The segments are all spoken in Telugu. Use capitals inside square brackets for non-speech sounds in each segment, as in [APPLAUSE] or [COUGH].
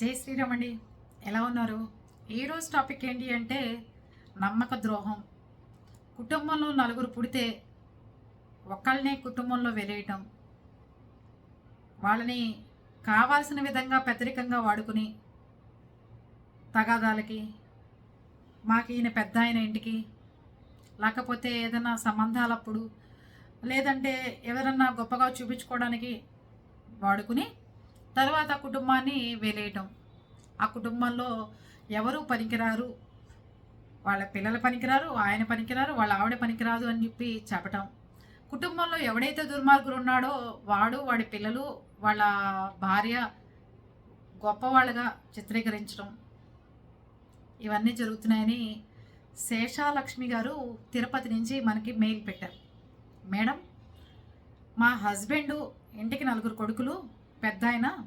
జై శ్రీరామ్ అండి ఎలా ఉన్నారు? ఈరోజు టాపిక్ ఏంటి అంటే నమ్మక ద్రోహం. కుటుంబంలో నలుగురు పుడితే ఒకళ్ళనే కుటుంబంలో వెలేయటం. వాళ్ళని కావాల్సిన విధంగా పెద్దరికంగా వాడుకుని తగాదాలకి మాకు ఈయన పెద్ద ఆయన ఇంటికి లేకపోతే ఏదైనా సంబంధాలప్పుడు లేదంటే ఎవరన్నా గొప్పగా చూపించుకోవడానికి వాడుకుని తర్వాత కుటుంబాన్ని వేలేయటం. ఆ కుటుంబంలో ఎవరు పనికిరారు? వాళ్ళ పిల్లల పనికిరారు ఆయన పనికిరారు వాళ్ళ ఆవిడ పనికిరాదు అని చెప్పి చెప్పటం. కుటుంబంలో ఎవడైతే దుర్మార్గుడు ఉన్నాడో వాడు వాడి పిల్లలు వాళ్ళ భార్య గొప్పవాళ్ళుగా చిత్రీకరించడం ఇవన్నీ జరుగుతున్నాయని శేషాలక్ష్మి గారు తిరుపతి నుంచి మనకి మెయిల్ పెట్టారు. మేడం మా హస్బెండ్ ఇంటికి నలుగురు కొడుకులు పెద్ద ఆయన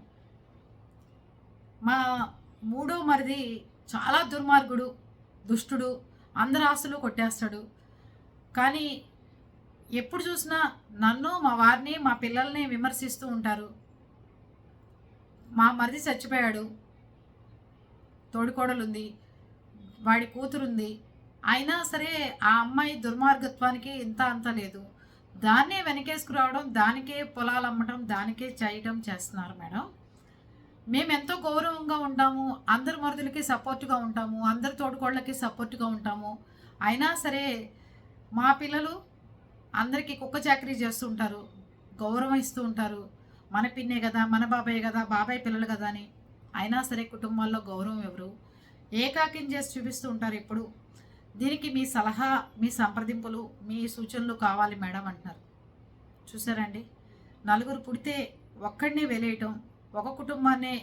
మా మూడో మరిది చాలా దుర్మార్గుడు దుష్టుడు అందరి ఆస్తులు కొట్టేస్తాడు. కానీ ఎప్పుడు చూసినా నన్ను మా వారిని మా పిల్లల్ని విమర్శిస్తూ ఉంటారు. మా మరిది చచ్చిపోయాడు. తోడికోడలుంది. వాడి కూతురుంది. అయినా సరే ఆ అమ్మాయి దుర్మార్గత్వానికి ఇంత అంత లేదు. దాన్నే వెనకేసుకురావడం దానికే పొలాలు అమ్మటం దానికే చేయటం చేస్తున్నారు మేడం. మేము ఎంతో గౌరవంగా ఉంటాము అందరి మరుదులకి సపోర్ట్గా ఉంటాము అందరి తోడుకోళ్ళకి సపోర్ట్గా ఉంటాము. అయినా సరే మా పిల్లలు అందరికీ కుక్క చాకరీ చేస్తూ ఉంటారు గౌరవం ఇస్తూ ఉంటారు. మన పిన్నే కదా మన బాబాయ్ కదా బాబాయ్ పిల్లలు కదా అని. అయినా సరే కుటుంబాల్లో గౌరవం ఎవరు? ఏకాకిం చేసి చూపిస్తూ ఉంటారు ఎప్పుడు. దీనికి మీ సలహా మీ సంప్రదింపులు మీ సూచనలు కావాలి మేడం అంటున్నారు. చూసారండి? నలుగురు పుడితే ఒక్కడినే వెలేయటం ఒక కుటుంబాన్నే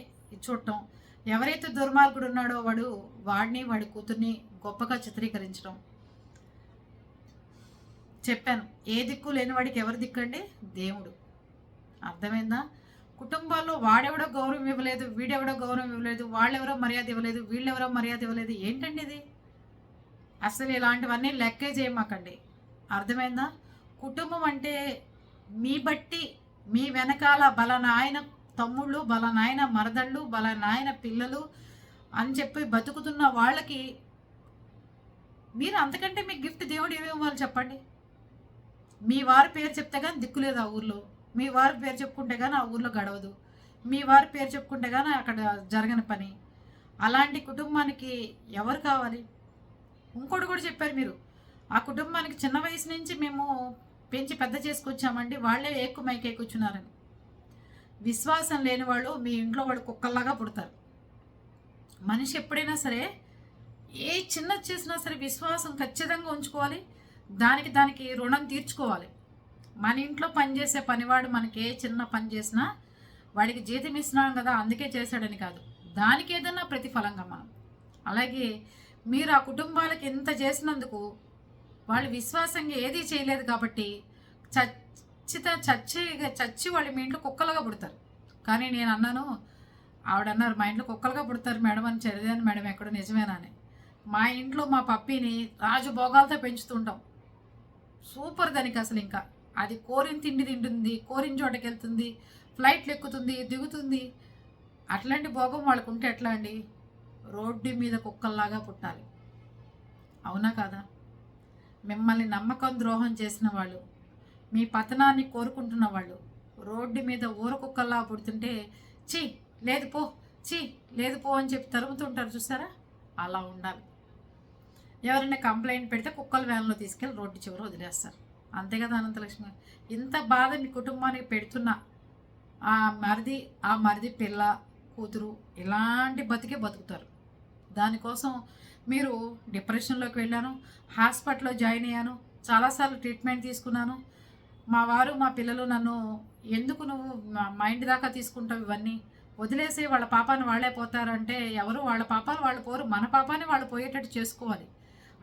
చూడటం ఎవరైతే దుర్మార్గుడు ఉన్నాడో వాడు వాడిని వాడి కూతుర్ని గొప్పగా చిత్రీకరించడం చెప్పాను ఏ దిక్కు లేని వాడికి ఎవరు దిక్కు అండి? దేవుడు. అర్థమైందా? కుటుంబాల్లో వాడెవడో గౌరవం ఇవ్వలేదు వీడెవడో గౌరవం ఇవ్వలేదు వాళ్ళెవరో మర్యాద ఇవ్వలేదు వీళ్ళెవరో మర్యాద ఇవ్వలేదు ఏంటండి ఇది? అసలు ఇలాంటివన్నీ లెక్కే చేయమాకండి అర్థమైందా? కుటుంబం అంటే మీ బట్టి మీ వెనకాల బలనాయన తమ్ముళ్ళు బలనాయన మరదళ్ళు బలనాయన పిల్లలు అని చెప్పి బతుకుతున్న వాళ్ళకి మీరు అంతకంటే మీ గిఫ్ట్ దేవుడు ఏమి ఇవ్వాలి చెప్పండి? మీ వారి పేరు చెప్తే కానీ దిక్కులేదు ఆ ఊర్లో. మీ వారి పేరు చెప్పుకుంటే కానీ ఆ ఊర్లో గడవదు. మీ వారి పేరు చెప్పుకుంటే కానీ అక్కడ జరగని పని. అలాంటి కుటుంబానికి ఎవరు కావాలి? ఇంకోటి కూడా చెప్పారు మీరు. ఆ కుటుంబానికి చిన్న వయసు నుంచి మేము పెంచి పెద్ద చేసుకొచ్చామండి. వాళ్ళే ఎక్కువ మైకే కూర్చున్నారని విశ్వాసం లేని వాళ్ళు మీ ఇంట్లో వాళ్ళు కుక్కల్లాగా పుడతారు. మనిషి ఎప్పుడైనా సరే ఏ చిన్న చేసినా సరే విశ్వాసం ఖచ్చితంగా ఉంచుకోవాలి. దానికి దానికి రుణం తీర్చుకోవాలి. మన ఇంట్లో పనిచేసే పనివాడు మనకి ఏ చిన్న పని చేసినా వాడికి జీతం ఇస్తున్నాం కదా అందుకే చేశాడని కాదు. దానికి ఏదన్నా ప్రతిఫలంగా మనం. అలాగే మీరు ఆ కుటుంబాలకు ఇంత చేసినందుకు వాళ్ళు విశ్వాసంగా ఏదీ చేయలేదు కాబట్టి చచ్చిత చచ్చి చచ్చి వాళ్ళు మీ ఇంట్లో కుక్కలుగా పుడతారు. కానీ నేను అన్నాను ఆవిడ అన్నారు మా ఇంట్లో కుక్కలుగా పుడతారు మేడం అని చదివాను మేడం ఎక్కడో నిజమేనా అని. మా ఇంట్లో మా పప్పీని రాజు భోగాలతో పెంచుతుంటాం సూపర్ దానికి అసలు ఇంకా. అది కోరిన తిండి తింటుంది కోరిన చోటకి వెళ్తుంది ఫ్లైట్లు ఎక్కుతుంది దిగుతుంది. అట్లాంటి భోగం వాళ్ళకు ఉంటే ఎట్లా అండి? రోడ్డు మీద కుక్కల్లాగా పుట్టాలి. అవునా కాదా? మిమ్మల్ని నమ్మకం ద్రోహం చేసిన వాళ్ళు మీ పతనాన్ని కోరుకుంటున్న వాళ్ళు రోడ్డు మీద ఊర కుక్కల్లా పుడుతుంటే చీ లేదు పో చీ లేదు పో అని చెప్పి తరుముతుంటారు చూసారా అలా ఉండాలి. ఎవరైనా కంప్లైంట్ పెడితే కుక్కల వ్యాన్లో తీసుకెళ్ళి రోడ్డు చివర వదిలేస్తారు. అంతే కదా అనంతలక్ష్మి? ఇంత బాధ మీ కుటుంబానికి పెడుతున్నా ఆ మరిది ఆ మరిది పిల్ల కూతురు ఇలాంటి బతికే బతుకుతారు. దానికోసం మీరు డిప్రెషన్లోకి వెళ్ళాను హాస్పిటల్లో జాయిన్ అయ్యాను చాలాసార్లు ట్రీట్మెంట్ తీసుకున్నాను. మా వారు మా పిల్లలు నన్ను ఎందుకు నువ్వు మా- దాకా తీసుకుంటావు ఇవన్నీ? వదిలేసి వాళ్ళ పాపాన్ని వాళ్ళే పోతారంటే ఎవరు? వాళ్ళ పాపాలు వాళ్ళు పోరు మన పాపాన్ని వాళ్ళు పోయేటట్టు చేసుకోవాలి.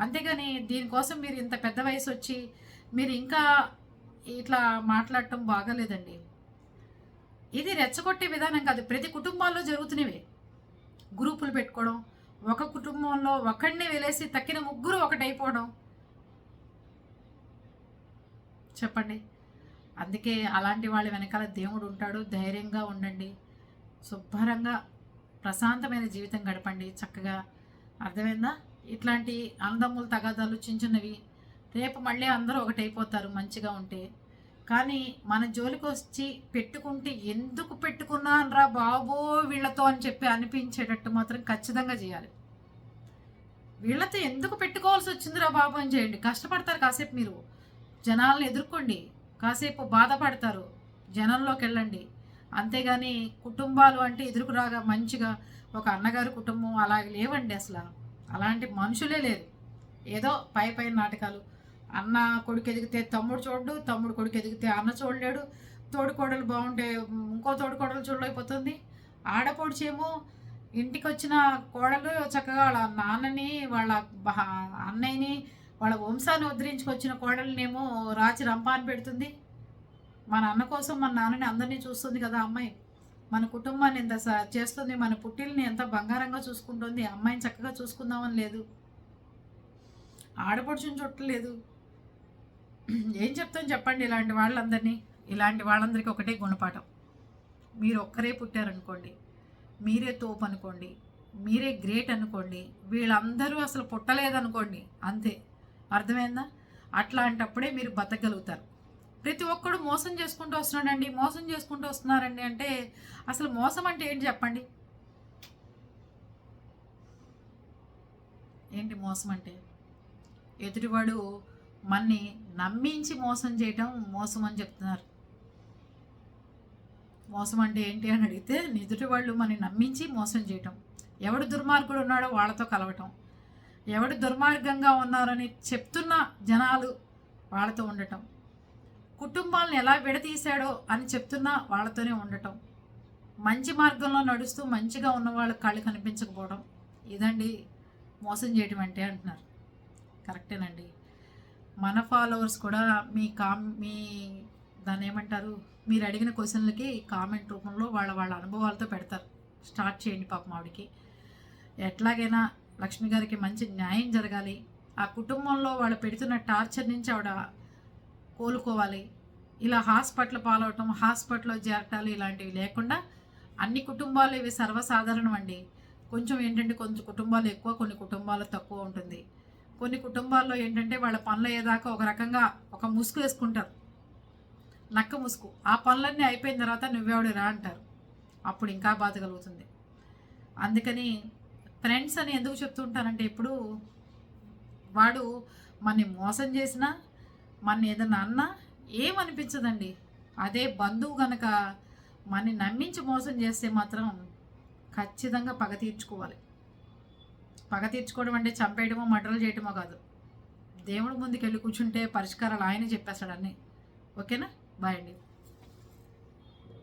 అంతేగాని దీనికోసం మీరు ఇంత పెద్ద వయసు వచ్చి మీరు ఇంకా ఇట్లా మాట్లాడటం బాగాలేదండి. ఇది రెచ్చగొట్టే విధానం కాదు ప్రతి కుటుంబాల్లో జరుగుతున్నవే. గ్రూపులు పెట్టుకోవడం ఒక కుటుంబంలో ఒకడిని వెలేసి తక్కిన ముగ్గురు ఒకటైపోవడం. చెప్పండి. అందుకే అలాంటి వాళ్ళ వెనకాల దేవుడు ఉంటాడు. ధైర్యంగా ఉండండి. శుభ్రంగా ప్రశాంతమైన జీవితం గడపండి. చక్కగా అర్థమైందా? ఇట్లాంటి అందములు తగాదాలు చిన్న చిన్నవి రేపు మళ్ళీ అందరూ ఒకటైపోతారు. మంచిగా ఉంటే కానీ మన జోలికి వచ్చి పెట్టుకుంటే ఎందుకు పెట్టుకున్నానరా బాబో వీళ్ళతో అని చెప్పి అనిపించేటట్టు మాత్రం ఖచ్చితంగా చేయాలి. వీళ్ళతో ఎందుకు పెట్టుకోవాల్సి వచ్చిందిరా బాబు అని చేయండి. కష్టపడతారు కాసేపు మీరు. జనాలను ఎదుర్కోండి. కాసేపు బాధపడతారు. జనంలోకి వెళ్ళండి. అంతేగాని కుటుంబాలు అంటే ఎదురుకురాగా మంచిగా ఒక అన్నగారి కుటుంబం అలాగే లేవండి అసలు. అలాంటి మనుషులే లేరు. ఏదో పై పై నాటకాలు అన్న కొడుకు ఎదిగితే తమ్ముడు చూడడు తమ్ముడు కొడుకు ఎదిగితే అన్న చూడలేడు. తోడుకోడలు బాగుంటే ఇంకో తోడుకోడలు చూడలేకపోతుంది. ఆడపడుచేమో ఇంటికి వచ్చిన కోడలు చక్కగా వాళ్ళ నాన్నని వాళ్ళ అన్నయ్యని వాళ్ళ వంశాన్ని ఉద్ధరించుకొచ్చిన కోడలనేమో రాచి రంపాన్ని పెడుతుంది. మన అన్న కోసం మన నాన్నని అందరినీ చూస్తుంది కదా అమ్మాయి. మన కుటుంబాన్ని ఎంత స- చేస్తుంది మన పుట్టిల్ని ఎంత బంగారంగా చూసుకుంటుంది అమ్మాయిని చక్కగా చూసుకుందామని లేదు. ఆడపడుచుని చుట్టలేదు. [CLEARS THROAT] ఏం చెప్తాం చెప్పండి ఇలాంటి వాళ్ళందరినీ? ఇలాంటి వాళ్ళందరికీ ఒకటే గుణపాఠం. మీరు ఒక్కరే పుట్టారనుకోండి మీరే తోపు అనుకోండి మీరే గ్రేట్ అనుకోండి వీళ్ళందరూ అసలు పుట్టలేదనుకోండి అంతే. అర్థమైందా? అట్లాంటప్పుడే మీరు బతకగలుగుతారు. ప్రతి ఒక్కడు మోసం చేసుకుంటూ వస్తున్నాడండి మోసం చేసుకుంటూ వస్తున్నారండి అంటే అసలు మోసం అంటే ఏంటి చెప్పండి? ఏంటి మోసం అంటే? ఎదుటివాడు మన్ని నమ్మించి మోసం చేయటం మోసం అని చెప్తున్నారు. మోసం అంటే ఏంటి అని అడిగితే నిదుటి వాళ్ళు మనని నమ్మించి మోసం చేయటం. ఎవడు దుర్మార్గుడు ఉన్నాడో వాళ్ళతో కలవటం. ఎవడు దుర్మార్గంగా ఉన్నారని చెప్తున్న జనాలు వాళ్ళతో ఉండటం. కుటుంబాలను ఎలా విడతీశాడో అని చెప్తున్నా వాళ్ళతోనే ఉండటం. మంచి మార్గంలో నడుస్తూ మంచిగా ఉన్న వాళ్ళు కళ్ళు కనిపించకపోవడం. ఇదండి మోసం చేయటం అంటే అంటున్నారు. కరెక్టేనండి. మన ఫాలోవర్స్ కూడా మీ కామ్ మీ దాన్ని ఏమంటారు? మీరు అడిగిన క్వశ్చన్లకి కామెంట్ రూపంలో వాళ్ళ వాళ్ళ అనుభవాలతో పెడతారు. స్టార్ట్ చేయండి పాపం ఆవిడకి. ఎట్లాగైనా లక్ష్మి గారికి మంచి న్యాయం జరగాలి. ఆ కుటుంబంలో వాళ్ళు పెడుతున్న టార్చర్ నుంచి ఆవిడ కోలుకోవాలి. ఇలా హాస్పిటల్ పాలవటం హాస్పిటల్లో చేరటాలు ఇలాంటివి లేకుండా అన్ని కుటుంబాలు ఇవి సర్వసాధారణం అండి. కొంచెం ఏంటంటే కొంచెం కుటుంబాలు ఎక్కువ కొన్ని కుటుంబాలు తక్కువ ఉంటుంది. కొన్ని కుటుంబాల్లో ఏంటంటే వాళ్ళ పనులు అయ్యేదాకా ఒక రకంగా ఒక ముసుగు వేసుకుంటారు. నక్క ముసుగు. ఆ పనులన్నీ అయిపోయిన తర్వాత నువ్వేవాడు రా అంటారు. అప్పుడు ఇంకా బాధ కలుగుతుంది. అందుకని ఫ్రెండ్స్ అని ఎందుకు చెప్తుంటానంటే ఇప్పుడు వాడు మనని మోసం చేసినా మన ఏదన్నా అన్నా ఏమనిపించదండి? అదే బంధువు కనుక మనని నమ్మించి మోసం చేస్తే మాత్రం ఖచ్చితంగా పగ తీర్చుకోవాలి. పగ తీర్చుకోవడం అంటే చంపేయడమో మర్డర్లు చేయడమో కాదు. దేవుడు ముందుకు వెళ్ళి కూర్చుంటే పరిష్కారాలు ఆయనే చెప్పేస్తాడు అన్నీ. ఓకేనా? బాయ్ అండి.